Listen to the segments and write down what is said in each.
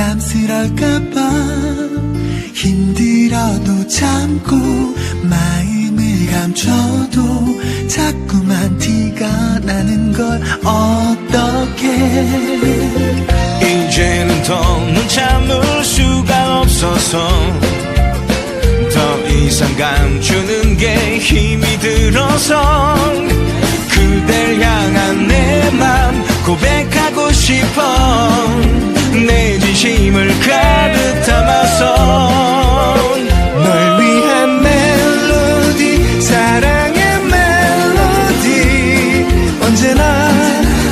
갈까봐 힘들어도 참고 마음을 감춰도 자꾸만 티가 나는 걸 어떡해. 이제는 더는 참을 수가 없어서 더 이상 감추는 게 힘이 들어서 그댈 향한 내 맘 고백하고 싶어. 내 진심을 가득 담아서 널 위한 멜로디 사랑의 멜로디. 언제나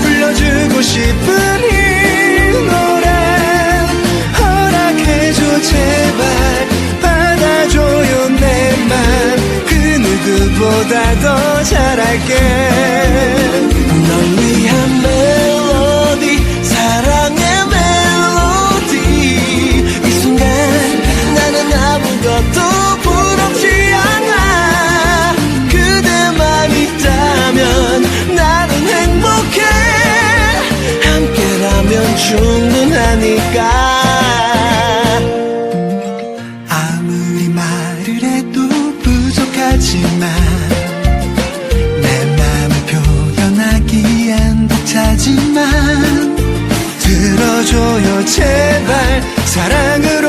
불러주고 싶은 이 노래. 허락해줘 제발. 받아줘요 내 맘. 그 누구보다 더 잘할게. 널 충분하니까. 아무리 말을 해도 부족하지만 내 맘을 표현하기엔 벅차지만 들어줘요 제발. 사랑을